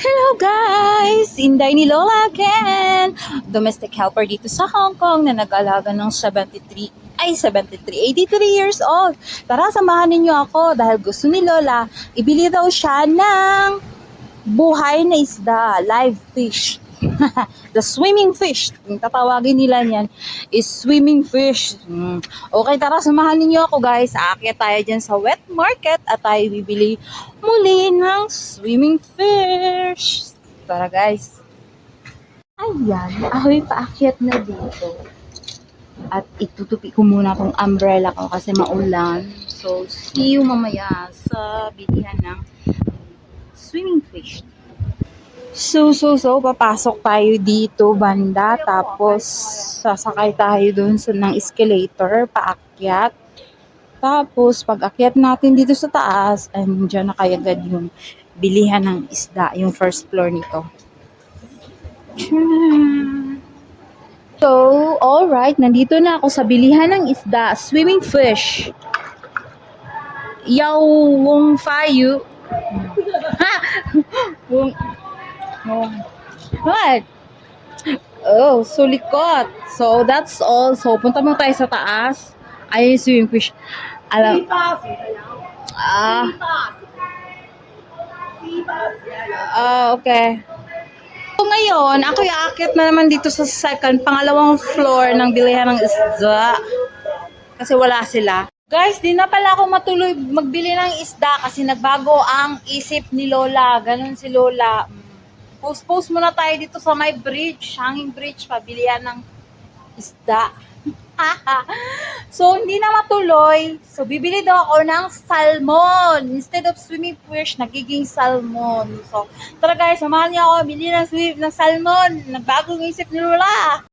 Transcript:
Hello guys! Inday ni Lola again! Domestic helper dito sa Hong Kong na nag-alaga ng 73 ay 73, 83 years old. Tara, samahan ninyo ako dahil gusto ni Lola, ibili daw siya ng buhay na isda, live fish. The swimming fish. Yung tatawagin nila niyan is swimming fish. Mm. Okay, tara, samahan ninyo ako guys. Aakyat tayo dyan sa wet market at tayo bibili muli ng swimming fish. Tara guys. Ayan, ahoy paakyat na dito. At itutupi ko muna tong umbrella ko kasi maulan. So, see you mamaya sa bilihan ng swimming fish. So, so, so, papasok tayo dito, banda. Tapos, sasakay tayo dun sa, ng escalator, paakyat. Tapos, pag akyat natin dito sa taas, ay nandiyan na kayagad yung bilihan ng isda, yung first floor nito. Tcharam! So, alright, nandito na ako sa bilihan ng isda, swimming fish. Yaw wong fayu. Ha! Oh. What? Oh, sulikot. So, that's all. So, punta mo tayo sa taas. Yung swimming fish. Alam. Ah. Ah, okay. So, ngayon, ako aakit na naman dito sa second, pangalawang floor ng bilihan ng isda. Kasi wala sila. Guys, di na pala ako matuloy magbili ng isda kasi nagbago ang isip ni Lola. Ganon si Lola. Post-post muna tayo dito sa my bridge, hanging bridge, pabilihan ng isda. so, hindi na matuloy. So, bibili daw ako ng salmon. Instead of swimming fish, nagiging salmon. So, tara guys, samahan niyo ako, bili ng, swim, ng salmon. Nagbagong isip ni Lola.